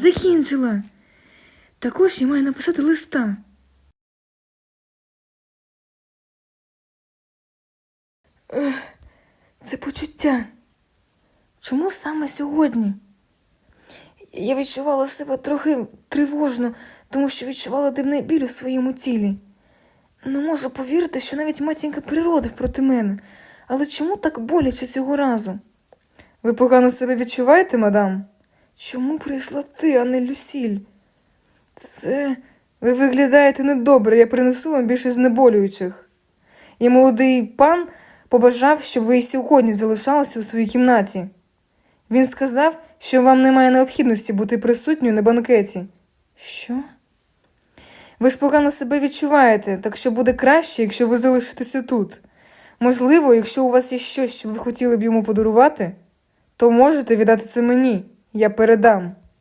закінчила. Також я маю написати листа. Це почуття. Чому саме сьогодні? Я відчувала себе трохи тривожно, тому що відчувала дивний біль у своєму тілі. Не можу повірити, що навіть матінка природи проти мене. Але чому так боляче цього разу? Ви погано себе відчуваєте, мадам? Чому прийшла ти, а не Люсіль? Це. Ви виглядаєте недобре, я принесу вам більше знеболюючих. І молодий пан побажав, щоб ви і сьогодні залишалися у своїй кімнаті. Він сказав, що вам немає необхідності бути присутньою на банкеті. Що? Ви ж погано себе відчуваєте, так що буде краще, якщо ви залишитеся тут. Можливо, якщо у вас є щось, що ви хотіли б йому подарувати, то можете віддати це мені, я передам.